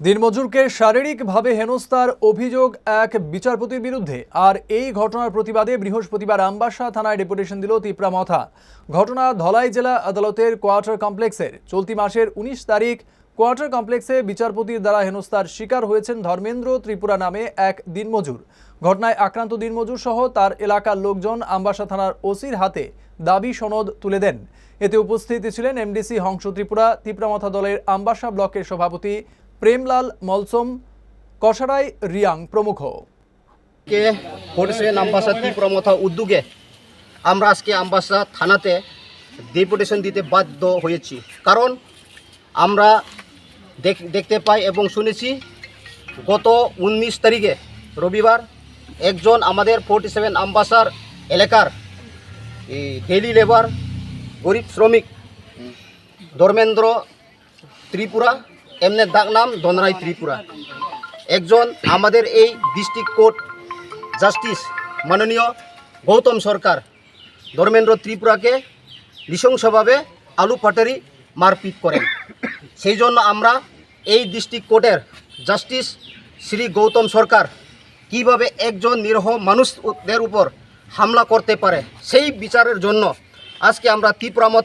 দিনমজুরকে শারীরিকভাবে হেনস্থার অভিযোগ এক বিচারপতির বিরুদ্ধে। আর এই ঘটনার প্রতিবাদে বৃহস্পতিবার আমবাসা থানায় ডেপুটেশন দিল তিপ্রামথা ঘটনা ধলাই জেলা আদালতের কোয়ার্টার কমপ্লেক্সের। চলতি মাসের উনিশ তারিখ কোয়ার্টার কমপ্লেক্সে বিচারপতির দ্বারা হেনস্থার শিকার হয়েছেন ধর্মেন্দ্র ত্রিপুরা নামে এক দিনমজুর। ঘটনায় আক্রান্ত দিনমজুর সহ তার এলাকার লোকজন আমবাসা থানার ওসির হাতে দাবি সনদ তুলে দেন। এতে উপস্থিত ছিলেন এমডিসি হংস ত্রিপুরা তিপ্রামথা দলের আমবাসা ব্লকের সভাপতি প্রেমলাল, মলসম, কসারাই, রিয়াং প্রমুখ। কে ফোর্সেন আম্বাসা তীব্রমথা উদ্যোগে আমরা আজকে আম্বাসা থানাতে ডেপুটেশন দিতে বাধ্য হয়েছি। কারণ আমরা দেখ- দেখতে পাই এবং শুনেছি গত উনিশ তারিখে রবিবার একজন আমাদের ফোর্টি সেভেন আম্বাসার এলাকার ডেলি লেবার গরিব শ্রমিক ধর্মেন্দ্র ত্রিপুরা এমনি ডাক নাম ধনরাই ত্রিপুরা। একজন আমাদের এই ডিস্ট্রিক্ট কোর্ট জাস্টিস মাননীয় গৌতম সরকার, ধর্মেন্দ্র ত্রিপুরাকে নৃশংসভাবে আলু পাটারি মারপিট করেন। সেই জন্য আমরা এই ডিস্ট্রিক্ট কোর্টের জাস্টিস শ্রী গৌতম সরকার কীভাবে একজন নিরহ মানুষদের উপর হামলা করতে পারে, সেই বিচারের জন্য আজকে আমরা তীব্রামত